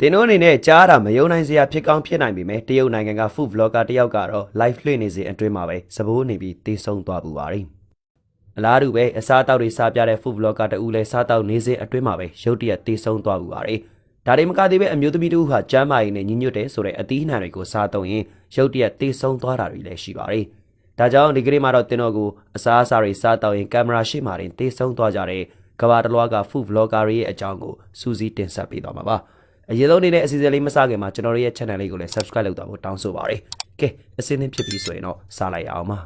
တင်တို့အနေနဲ့ကြားတာမယုံနိုင်စရာဖြစ်ကောင်းဖြစ်နိုင်ပေမဲ့တရုတ်နိုင်ငံက food vlogger တယောက်ကတော့ live လွှင့်နေစဉ်အတွင်းမှာပဲစပိုးနေပြီးတေးဆုံးသွားပူပါတယ်အလားတူပဲအစားအသောက်တွေစားပြတဲ့ food vlogger တဦးလည်းစားတောက်နေစဉ်အတွင်းမှာပဲရုတ်တရက်တေးဆုံးသွားပူပါတယ်ဒါတွေမကသေးပဲအမျိုးသမီးတူဟာကျမ်းမာရေးနဲ့ညီညွတ်တဲ့ဆိုတဲ့အသီးအနှံတွေကိုစားသုံးရင်ရုတ်တရက်တေးဆုံးသွားတာတွေလည်းရှိပါတယ်ဒါကြောင့်ဒီကနေ့မှာတော့တင်တော်ကိုအစားအစာတွေစားတောက်ရင်ကင်မရာရှေ့မှာတင်တေးဆုံးသွားကြတဲ့ကဘာတလွားက food vlogger တွေရဲ့အကြောင်းကိုစူးစီးတင်ဆက်ပေးသွားမှာပါ အရင်ဆုံးအနေနဲ့အစီအစဉ်လေးမစခင်မှာကျွန်တော်တို့ရဲ့ channel လေးကိုလည်း subscribe လုပ်တော့ဖို့တောင်းဆိုပါရစေ။ကဲအစင်းသင်းဖြစ်ပြီဆိုရင်တော့စလိုက်ရအောင်ပါ။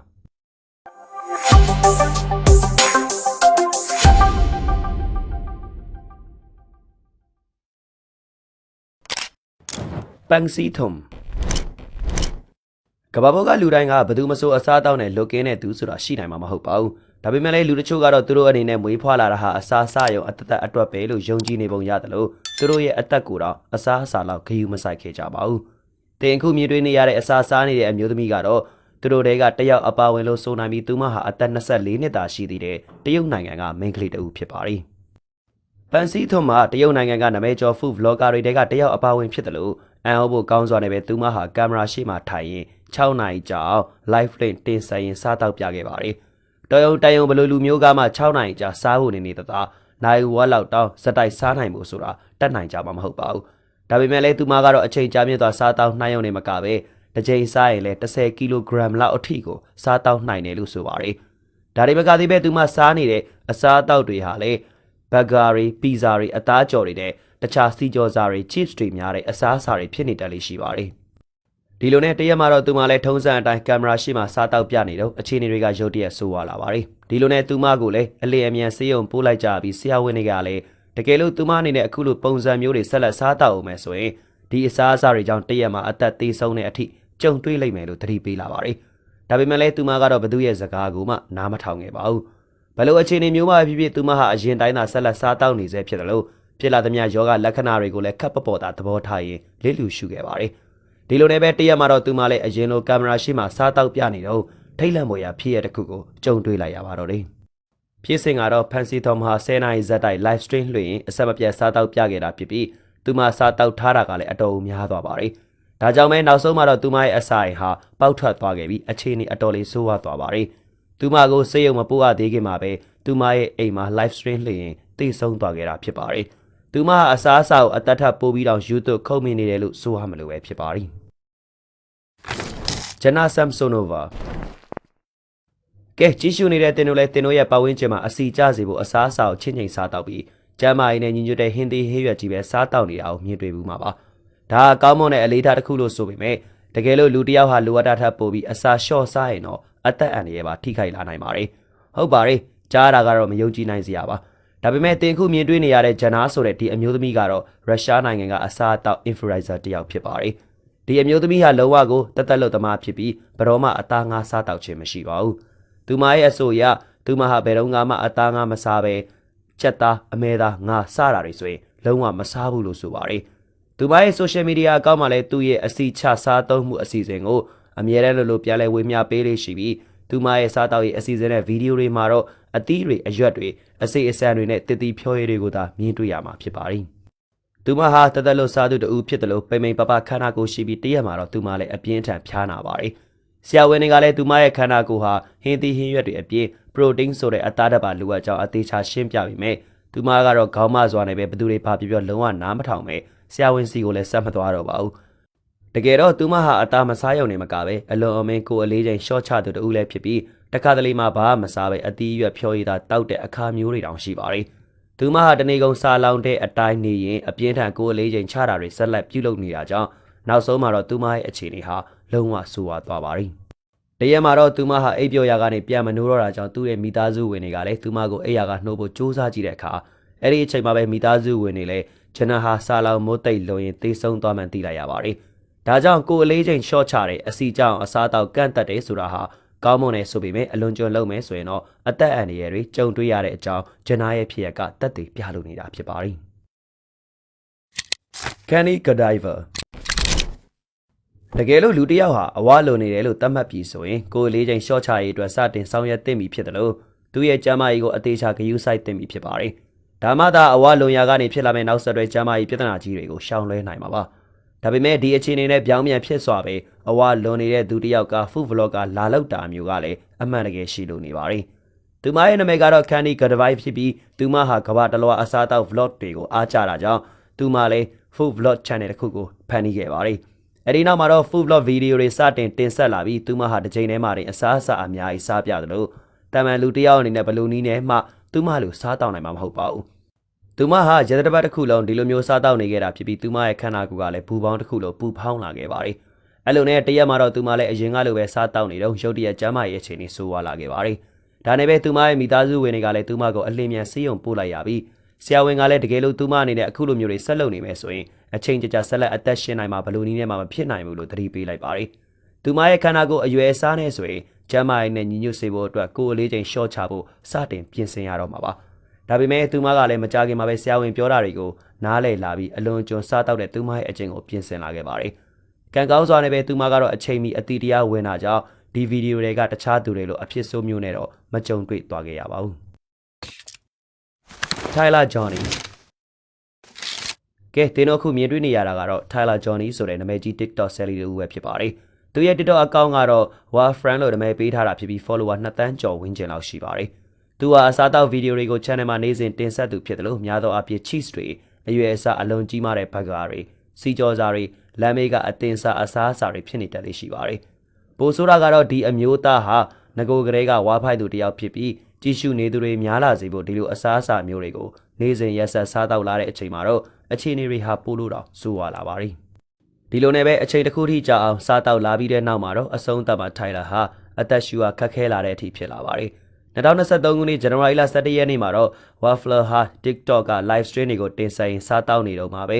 ပန်းစီထုံကဘာဘောကလူတိုင်းကဘယ်သူမဆိုအစားတောက်နဲ့လွတ်ကင်းတဲ့သူဆိုတာရှိနိုင်မှာမဟုတ်ပါဘူး။ဒါပေမဲ့လည်းလူတချို့ကတော့သူတို့အနေနဲ့မွေးဖွားလာတာဟာအစားအစာရောအသက်သက်အတွက်ပဲလို့ယုံကြည်နေပုံရတယ်လို့ သူတို့ရဲ့အသက်ကိုတော့အစားအစာလောက်ဂရုမစိုက်ခဲ့ကြပါဘူး။တင်ခုမြင်တွေ့နေရတဲ့အစားစားနေတဲ့အမျိုးသမီးကတော့သူတို့တွေကတယောက်အပါဝင်လို့ဆိုနိုင်ပြီးသူမဟာအသက်24နှစ်သာရှိသေးတဲ့တရုတ်နိုင်ငံကမိန်းကလေးတစ်ဦးဖြစ်ပါတယ်။ပန်စီထွန်းမှာတရုတ်နိုင်ငံကနာမည်ကျော် food vlogger တွေတဲကတယောက်အပါဝင်ဖြစ်တယ်လို့အန်အောဖို့ကောင်းစွာနဲ့ပဲသူမဟာကင်မရာရှေ့မှာထိုင်ရင်6နာရီကြာအောင် live link တင်ဆက်ရင်စားတော့ပြခဲ့ပါတယ်။တော်ရုံတန်ရုံဘယ်လိုလူမျိုးကမှ6နာရီကြာစားဖို့နေနေတသားနိုင်ဝက်လောက်တောင်းစက်တိုက်စားနိုင်မှုဆိုတာ တတ်နိုင်ကြမှာမဟုတ်ပါဘူး။ဒါပေမဲ့လည်းသူမကတော့အချိန်ကြာမြင့်သွားစားတောင်းနှိုင်းရုံနဲ့မကပဲတစ်ချိန်စားရင်လည်း10ကီလိုဂရမ်လောက်အထိကိုစားတောင်းနိုင်တယ်လို့ဆိုပါတယ်။ဒါတွေမကသေးပဲသူမစားနေတဲ့အစားအသောက်တွေဟာလေဘတ်ဂါတွေပီဇာတွေအသားကြော်တွေနဲ့တခြားစီကြော်စားတွေ chips တွေများတဲ့အစားအစာတွေဖြစ်နေတတ်လေးရှိပါတယ်။ဒီလိုနဲ့တရက်မှာတော့သူမလည်းထုံးစံအတိုင်းကင်မရာရှေ့မှာစားတောက်ပြနေတော့အခြေအနေတွေကရုတ်တရက်ဆိုးသွားလာပါတယ်။ဒီလိုနဲ့သူမကိုလည်းအလင်းအမြန်ဆေးရုံပို့လိုက်ကြပြီးဆရာဝန်တွေကလည်း တကယ်လို့သူမအနေနဲ့အခုလိုပုံစံမျိုးတွေဆက်လက်စားတောက်အောင်မယ်ဆိုရင်ဒီအစားအစာတွေကြောင့်တရက်မှာအသက်သေးဆုံးတဲ့အထိကြုံတွေ့လိမ့်မယ်လို့သတိပေးလာပါတယ်။ဒါပေမဲ့လည်းသူမကတော့ဘသူရဲ့စကားကိုမှနားမထောင်ခဲ့ပါဘူး။ဘယ်လိုအခြေအနေမျိုးမှဖြစ်ဖြစ်သူမဟာအရင်တိုင်းသာဆက်လက်စားတောက်နေစေဖြစ်တယ်လို့ဖြစ်လာသမျှယောဂလက္ခဏာတွေကိုလည်းခပ်ပပေါ်တာသဘောထားရင်လစ်လူရှုခဲ့ပါတယ်။ဒီလိုနဲ့ပဲတရက်မှာတော့သူမလည်းအရင်လိုကင်မရာရှေ့မှာစားတောက်ပြနေတော့ထိတ်လန့်ပေါ်ရာဖြစ်ရတဲ့ခုကိုကြုံတွေ့လိုက်ရပါတော့တယ်။ ဖြစ်စဉ်ကတော့ဖန်စီတော်မဟာ10နိုင်ဇက်တိုက် live stream လွှင့်ရင်အဆက်မပြတ်စားတောက်ပြခဲ့တာဖြစ်ပြီးသူမစားတောက်ထားတာကလည်းအတော်များသွားပါတယ်။ဒါကြောင့်မဲနောက်ဆုံးမှာတော့သူမရဲ့အဆိုင်ဟာပေါက်ထွက်သွားခဲ့ပြီးအခြေအနေအတော်လေးဆိုးဝါးသွားပါတယ်။သူမကိုစေယုံမပို့ရသေးခင်မှာပဲသူမရဲ့အိမ်မှာ live stream လှည့်ရင်တိတ်ဆုံးသွားခဲ့တာဖြစ်ပါတယ်။သူမဟာအစားအစာကိုအသက်ထပ်ပိုးပြီးတော့ YouTube ခုတ်မိနေတယ်လို့ဆိုရမလို့ပဲဖြစ်ပါတယ်။ဂျနာဆမ်ဆိုနိုဗာ ကဲကြည့်ရှုနေတဲ့တင်တို့လည်းတင်တို့ရဲ့ပတ်ဝန်းကျင်မှာအစီကျစေဖို့အစားအစာကိုချင်းချင်းစားတောက်ပြီးကျမ်းမာရေးနဲ့ညီညွတ်တဲ့ဟင်းသီးဟင်းရွက်ကြီးပဲစားတောက်နေတာကိုမြင်တွေ့ဘူးမှာပါ။ဒါကကောင်းမွန်တဲ့အလေးထားတစ်ခုလို့ဆိုပေမဲ့တကယ်လို့လူတစ်ယောက်ဟာလိုအပ်တာထပ်ပို့ပြီးအစာလျှော့စားရင်တော့အသက်အန္တရာယ်ပါထိခိုက်လာနိုင်ပါတယ်။ဟုတ်ပါတယ်။ကြားတာကတော့မယုံကြည်နိုင်စရာပါ။ဒါပေမဲ့တင်ခုမြင်တွေ့နေရတဲ့ဂျနာဆိုတဲ့ဒီအမျိုးသမီးကတော့ရုရှားနိုင်ငံကအစားအသောက် influencer တစ်ယောက်ဖြစ်ပါတယ်။ဒီအမျိုးသမီးဟာလုံးဝကိုတက်တက်လို့သမားဖြစ်ပြီးဘယ်တော့မှအသားငါးစားတောက်ခြင်းမရှိပါဘူး။ သူမရဲ့အဆိုအရသူမဟာဘယ်တော့မှအသားငါးမစားပဲချက်သားအမဲသားငါစားတာတွေဆိုရင်လုံးဝမစားဘူးလို့ဆိုပါတယ်။သူမရဲ့ social media အကောင့်မှာလည်းသူ့ရဲ့အစီချစားသုံးမှုအစီအစဉ်ကိုအမြဲတမ်းလိုလိုပြန်လဲဝေမျှပေးလေးရှိပြီးသူမရဲ့စားတောက်ရဲ့အစီအစဉ်နဲ့ဗီဒီယိုတွေမှာတော့အသီးတွေအရွက်တွေအစိအစံတွေနဲ့တည်တည်ဖြောရည်တွေကိုသာမြင်တွေ့ရမှာဖြစ်ပါတယ်။သူမဟာတသက်လို့စားသူတူဖြစ်တယ်လို့ပိမ့်ပိမ့်ပပခန္ဓာကိုယ်ရှိပြီးတရက်မှာတော့သူမလည်းအပြင်းထန်ဖျားနာပါတယ်။ ဆရာဝန်တွေကလည်းသူမရဲ့ခန္ဓာကိုယ်ဟာဟင်းသီးဟင်းရွက်တွေအပြင်ပရိုတင်းဆိုတဲ့အသားဓာတ်ပါလိုအပ်ကြောင်းအသေးချာရှင်းပြပြီးမြဲသူမကတော့ခေါင်းမစွာနဲ့ပဲဘသူတွေဘာပြောပြောလုံးဝနားမထောင်ပဲဆရာဝန်စီကိုလည်းဆက်မသွားတော့ပါဘူး။တကယ်တော့သူမဟာအသားမစားရုံနဲ့မကပဲအလွန်အမင်းကိုအလေးချိန်ရှော့ချသူတူလည်းဖြစ်ပြီးတခါတလေမှဘာမှမစားပဲအသီးရွက်ဖြောရည်သာတောက်တဲ့အခါမျိုးတွေတောင်ရှိပါတယ်။သူမဟာတနေကုန်စားလောင်တဲ့အတိုင်းနေရင်အပြင်းထန်ကိုအလေးချိန်ချတာတွေဆက်လက်ပြုလုပ်နေတာကြောင့်နောက်ဆုံးမှာတော့သူမရဲ့အခြေအနေဟာ လုံးဝဆိုးဝါးသွားပါတယ်။တရက်မှာတော့သူမဟာအိပ်ပျော်ရာကနေပြန်မနိုးတော့တာကြောင့်သူ့ရဲ့မိသားစုဝင်တွေကလည်းသူမကိုအိပ်ရာကနှိုးဖို့စူးစမ်းကြည့်တဲ့အခါအဲ့ဒီအချိန်မှာပဲမိသားစုဝင်တွေလည်းဂျနဟာဆာလောင်မိုးတိတ်လုံရင်တေးဆုံးသွားမှန်းသိလိုက်ရပါတယ်။ဒါကြောင့်ကိုအလေးချိန်ရှော့ချတဲ့အစီကြောင်အစားတောက်ကန့်တက်တယ်ဆိုတာဟာကောင်းမွန်တယ်ဆိုပေမဲ့အလွန်ကျွံလုံးမယ်ဆိုရင်တော့အသက်အန္တရာယ်တွေကြုံတွေ့ရတဲ့အကြောင်းဂျနာရဲ့ဖြစ်ရကတက်တည်ပြလိုနေတာဖြစ်ပါတယ်။ Kenny Godiva တကယ်လို့လူတစ်ယောက်ဟာအဝလိုနေတယ်လို့သတ်မှတ်ပြီးဆိုရင်ကိုယ်လေးချိန်ရှော့ချရေးအတွက်စတင်ဆောင်ရွက်သင့်ပြီဖြစ်တယ်လို့သူ့ရဲ့ကျမ်းမာရေးကိုအသေးချာဂရုစိုက်သင့်ပြီဖြစ်ပါတယ်။ဒါမှသာအဝလွန်ရာကနေဖြစ်လာမယ့်နောက်ဆက်တွဲကျန်းမာရေးပြဿနာကြီးတွေကိုရှောင်လွှဲနိုင်မှာပါဒါပေမဲ့ဒီအခြေအနေနဲ့ပြောင်းပြန်ဖြစ်စွာပဲအဝလွန်နေတဲ့သူတစ်ယောက်က food vlogger လာလောက်တာမျိုးကလည်းအမှန်တကယ်ရှိလို့နေပါတယ်သူမရဲ့နာမည်ကတော့ Candy Gadavai ဖြစ်ပြီးသူမဟာကမ္ဘာတစ်လွှာအစားအသောက် vlog တွေကိုအားကျတာကြောင့်သူမလည်း food vlog channel တစ်ခုကိုဖန်တီးခဲ့ပါတယ်။ အဲဒီနောက်မှာတော့ food vlog video တွေစတင်တင်ဆက်လာပြီးသူမဟာတစ်ချိန်တည်းမှာတင်အစားအစာအများကြီးစားပြသလိုတာမန်လူတစ်ယောက်အနေနဲ့ဘယ်လိုနည်းနဲ့မှသူမလိုစားတောင်းနိုင်မှာမဟုတ်ပါဘူး။သူမဟာရတပတ်တစ်ခုလုံးဒီလိုမျိုးစားတောင်းနေခဲ့တာဖြစ်ပြီးသူမရဲ့ခန္ဓာကိုယ်ကလည်းပူပေါင်းတစ်ခုလိုပူဖောင်းလာခဲ့ပါတယ်။အဲ့လိုနဲ့တရက်မှာတော့သူမလည်းအရင်ကလိုပဲစားတောင်းနေတော့ရုတ်တရက်ကျမ်းမာရေးအခြေအနေဆိုးဝါးလာခဲ့ပါတယ်။ဒါနဲ့ပဲသူမရဲ့မိသားစုဝင်တွေကလည်းသူမကိုအလင်းမြန်ဆေးရုံပို့လိုက်ရပြီး ဆရာဝန်ကလည်းတကယ်လို့သူမအနေနဲ့အခုလိုမျိုးတွေဆက်လုပ်နေမယ်ဆိုရင်အချိန်ကြာကြာဆက်လက်အသက်ရှင်နိုင်မှာဘယ်လိုနည်းနဲ့မှမဖြစ်နိုင်ဘူးလို့သတိပေးလိုက်ပါတယ်။သူမရဲ့ခန္ဓာကိုယ်အရွယ်အစားနဲ့ဆိုရင်ကျန်းမာရေးနဲ့ညီညွတ်စေဖို့အတွက်ကိုယ်အလေးချိန်ရှော့ချဖို့စတင်ပြင်ဆင်ရတော့မှာပါ။ဒါပေမဲ့သူမကလည်းမကြခင်မှာပဲဆရာဝန်ပြောတာတွေကိုနားလည်လာပြီးအလွန်ကျွံစားတောက်တဲ့သူမရဲ့အကျင့်ကိုပြင်ဆင်လာခဲ့ပါတယ်။ကံကောင်းစွာနဲ့ပဲသူမကတော့အချိန်မီအတီတရားဝင်တာကြောင့်ဒီဗီဒီယိုတွေကတခြားသူတွေလိုအဖြစ်ဆိုးမျိုးနဲ့တော့မကြုံတွေ့သွားခဲ့ရပါဘူး။ Tyler Johnny ကဲတင်းတို့အခုမြင်တွေ့နေရတာကတော့ Tyler Johnny ဆိုတဲ့နာမည်ကြီး TikTok ဆယ်လီတူပဲဖြစ်ပါတယ်။သူရဲ့ TikTok account ကတော့ Warfriend လို့နာမည်ပေးထားတာဖြစ်ပြီး follower 2တန်းကျော်ဝန်းကျင်လောက်ရှိပါတယ်။သူဟာအစားတောက်ဗီဒီယိုတွေကို channel မှာနေ့စဉ်တင်ဆက်သူဖြစ်တယ်လို့များသောအားဖြင့် cheese တွေအရွယ်အစားအလွန်ကြီးမားတဲ့ဘတ်ဂါတွေစီကြော်စာတွေလမ်းမေးကအတင်စားအစားအစာတွေဖြစ်နေတတ်လေရှိပါတယ်။ပိုဆိုးတာကတော့ဒီအမျိုးသားဟာငကိုကလေးကဝါဖိုက်သူတယောက်ဖြစ်ပြီး ကြည့်ရှုနေသူတွေများလာစေဖို့ဒီလိုအစားအစာမျိုးတွေကိုနေ့စဉ်ရက်ဆက်စားတောက်လာတဲ့အချိန်မှာတော့အခြေအနေတွေဟာပိုလို့တော့ဆိုးဝါလာပါပြီဒီလိုနဲ့ပဲအချိန်တစ်ခုထိကြာအောင်စားတောက်လာပြီးတဲ့နောက်မှာတော့အဆုံးသတ်မှာထိုင်လာဟာအသက်ရှူဟာခက်ခဲလာတဲ့အထိဖြစ်လာပါတယ်2023ခုနှစ်ဇန်နဝါရီလ17ရက်နေ့မှာတော့ Waffler ဟာ TikTok က live stream တွေကိုတင်ဆက်ရင်စားတောက်နေတော့မှာပဲ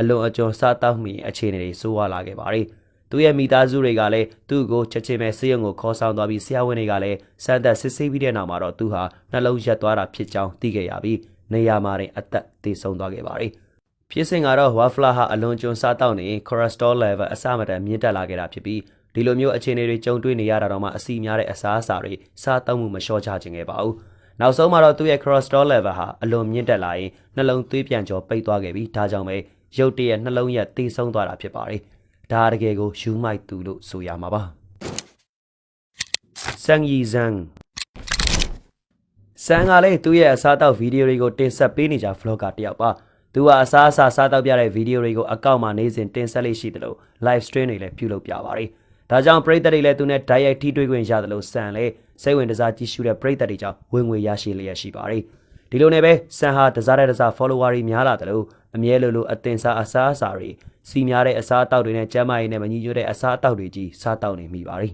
အလွန်အကျွံစားတောက်မိအခြေအနေတွေဆိုးဝါလာခဲ့ပါတယ် သူရဲ့မိသားစုတွေကလည်းသူ့ကိုချက်ချင်းပဲဆေးရုံကိုခေါ်ဆောင်သွားပြီးဆရာဝန်တွေကလည်းစမ်းသပ်စစ်ဆေးပြီးတဲ့နောက်မှာတော့သူဟာနှလုံးရက်သွားတာဖြစ်ကြောင်းသိခဲ့ရပြီးနေရာမှာတင်အသက်သေဆုံးသွားခဲ့ပါတယ်။ဖြစ်စဉ်ကတော့ Wafla ဟာအလွန်ကျွံစားတောက်နေ cholesterol level အဆမတန်မြင့်တက်လာခဲ့တာဖြစ်ပြီးဒီလိုမျိုးအခြေအနေတွေကြုံတွေ့နေရတာတော့မှအစီများတဲ့အစားအစာတွေစားတောက်မှုမလျှော့ချခြင်းခဲ့ပါဘူး။နောက်ဆုံးမှာတော့သူ့ရဲ့ cholesterol level ဟာအလွန်မြင့်တက်လာရင်နှလုံးသွေးပြန်ကျော်ပိတ်သွားခဲ့ပြီးဒါကြောင့်ပဲရုတ်တရက်နှလုံးရက်သေဆုံးသွားတာဖြစ်ပါတယ်။ ဒါတကယ်ကိုယူမိုက်သူလို့ဆိုရမှာပါ။ဆန်ယီဇန်ဆန်ကလည်းသူ့ရဲ့အစားတောက်ဗီဒီယိုတွေကိုတင်ဆက်ပေးနေကြ vlogger တယောက်ပါသူကအစားအစာစားတောက်ပြတဲ့ဗီဒီယိုတွေကိုအကောင့်မှာနေစဉ်တင်ဆက်လေးရှိတယ်လို့ live stream တွေလည်းပြုလုပ်ပြပါတယ်ဒါကြောင့်ပရိသတ်တွေလည်းသူနဲ့ direct ထိတွေ့ခွင့်ရတယ်လို့ဆန်လည်းစိတ်ဝင်စားကြည့်ရှုတဲ့ပရိသတ်တွေကြောင့်ဝင်ငွေရရှိလျက်ရှိပါတယ်ဒီလိုနဲ့ပဲဆန်ဟာတစားတဲ့တစား follower တွေများလာတယ်လို့အမြဲလိုလိုအတင်စားအစားအစာတွေ စီများတဲ့အစားအသောက်တွေနဲ့ကျန်းမာရေးနဲ့မညီညွတ်တဲ့အစားအသောက်တွေကြီးစားတောက်နေမိပါတယ်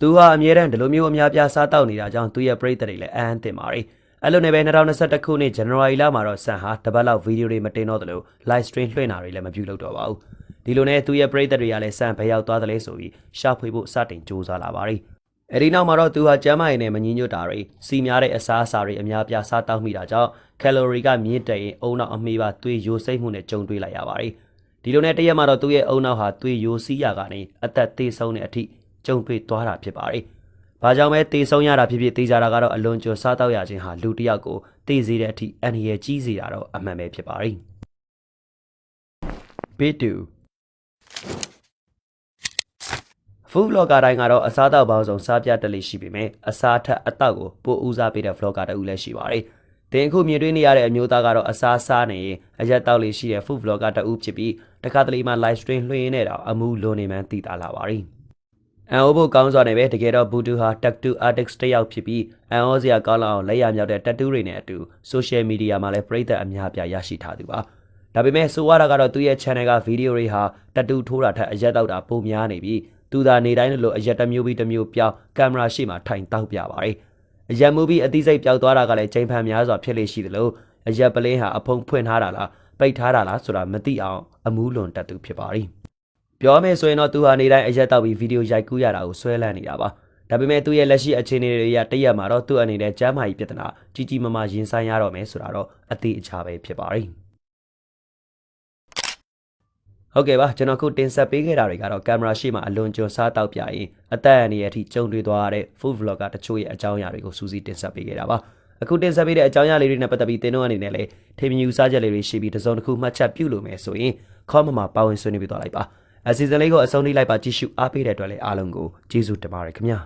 သူဟာအမြဲတမ်းဒီလိုမျိုးအများပြားစားတောက်နေတာကြောင့်သူ့ရဲ့ပရိသတ်တွေလည်းအမ်းတင်ပါတယ်။အဲ့လိုနဲ့ပဲ2021ခုနှစ်ဇန်နဝါရီလမှာတော့ဆန်ဟာတပတ်လောက်ဗီဒီယိုတွေမတင်တော့သလို live stream လွှင့်တာတွေလည်းမပြုလုပ်တော့ပါဘူး။ဒီလိုနဲ့သူ့ရဲ့ပရိသတ်တွေကလည်းဆန်ဘယ်ရောက်သွားသလဲဆိုပြီးရှာဖွေဖို့စတင်ကြိုးစားလာပါတယ်။အဲဒီနောက်မှာတော့သူဟာကျန်းမာရေးနဲ့မငြင်းညွတ်တာတွေစီများတဲ့အစားအစာတွေအများပြားစားတောက်မိတာကြောင့်ကယ်လိုရီကမြင့်တက်ရင်အုံနောက်အမေးပါသွေးယိုစိမ့်မှုနဲ့ကြုံတွေ့လိုက်ရပါတယ်။ ဒီလိုနဲ့တရက်မှာတော့သူ့ရဲ့အုံနောက်ဟာသွေးယိုစီးရကနေအသက်သေးဆုံးတဲ့အထိကြုံတွေ့သွားတာဖြစ်ပါတယ်။။ဘာကြောင့်ပဲတေဆုံးရတာဖြစ်ဖြစ်တေးကြတာကတော့အလွန်ကျွံစားတောက်ရခြင်းဟာလူတစ်ယောက်ကိုတေးစေတဲ့အထိအန္တရာယ်ကြီးစေတာတော့အမှန်ပဲဖြစ်ပါရီ။ Bit 2ဖူးဗလော့ဂါတိုင်းကတော့အစားအသောက်ပေါင်းစုံစားပြတလေးရှိပေမဲ့အစားထက်အတောက်ကိုပိုဦးစားပေးတဲ့ဗလော့ဂါတဦးလည်းရှိပါတယ်။တင်အခုမြင်တွေ့နေရတဲ့အမျိုးသားကတော့အစားစားနေရင်အရက်တောက်လေးရှိတဲ့ food vlogger တဦးဖြစ်ပြီး တခါတလေမှ live stream လွှင့်ရင်းနဲ့တော့အမှုလွန်နေမှန်းသိတာလာပါရီ။အန်အိုဖို့ကောင်းစွာနဲ့ပဲတကယ်တော့ဘူတူဟာ tattoo artist တစ်ယောက်ဖြစ်ပြီးအန်အိုစရာကောင်းလောက်အောင်လက်ရမြောက်တဲ့ tattoo တွေနဲ့အတူ social media မှာလည်းပရိသတ်အများအပြားရရှိထားသူပါဒါပေမဲ့ဆိုရတာကတော့သူ့ရဲ့ channel ကဗီဒီယိုတွေဟာ tattoo ထိုးတာထက်အရက်တောက်တာပိုများနေပြီးသူသာနေတိုင်းလိုအရက်တစ်မျိုးပြီးတစ်မျိုးပြောင်းကင်မရာရှေ့မှာထိုင်တောက်ပြပါတယ်အရက်မူပြီးအသိစိတ်ပျောက်သွားတာကလည်းချိန်ဖန်များစွာဖြစ်လေရှိသလိုအရက်ပလင်းဟာအဖုံဖွင့်ထားတာလား ပိတ်ထားတာလားဆိုတာမသိအောင်အမူးလွန်တတ်သူဖြစ်ပါတယ်ပြောမယ်ဆိုရင်တော့သူဟာနေတိုင်းအရက်တောက်ပြီးဗီဒီယိုရိုက်ကူးရတာကိုဆွဲလန့်နေတာပါဒါပေမဲ့သူ့ရဲ့လက်ရှိအခြေအနေတွေအရတရက်မှာတော့သူ့အနေနဲ့ကျမ်းမာရေးပြဿနာကြီးကြီးမားမားရင်ဆိုင်ရတော့မယ်ဆိုတာတော့အသေးအချာပဲဖြစ်ပါရင်ဟုတ်ကဲ့ပါကျွန်တော်ခုတင်ဆက်ပေးခဲ့တာတွေကတော့ကင်မရာရှေ့မှာအလွန်ကျွံစားတောက်ပြရင်အသက်အန္တရာယ်အထိကြုံတွေ့သွားရတဲ့ food vlogger တချို့ရဲ့အကြောင်းအရာတွေကိုစူးစီးတင်ဆက်ပေးခဲ့တာပါ အခုတင်ဆက်ပေးတဲ့အကြောင်းအရာလေးတွေနဲ့ပတ်သက်ပြီးသင်တို့အနေနဲ့လည်းထေမြူစားချက်လေးတွေရှိပြီးတစ်စုံတစ်ခုမှတ်ချက်ပြုလို့မယ်ဆိုရင်ခေါမမှာပါဝင်ဆွေးနွေးပြသွားလိုက်ပါအစီအစဉ်လေးကိုအဆုံးထိလိုက်ပါကြည့်ရှုအားပေးတဲ့အတွက်လည်းအားလုံးကိုကျေးဇူးတင်ပါတယ်ခင်ဗျာ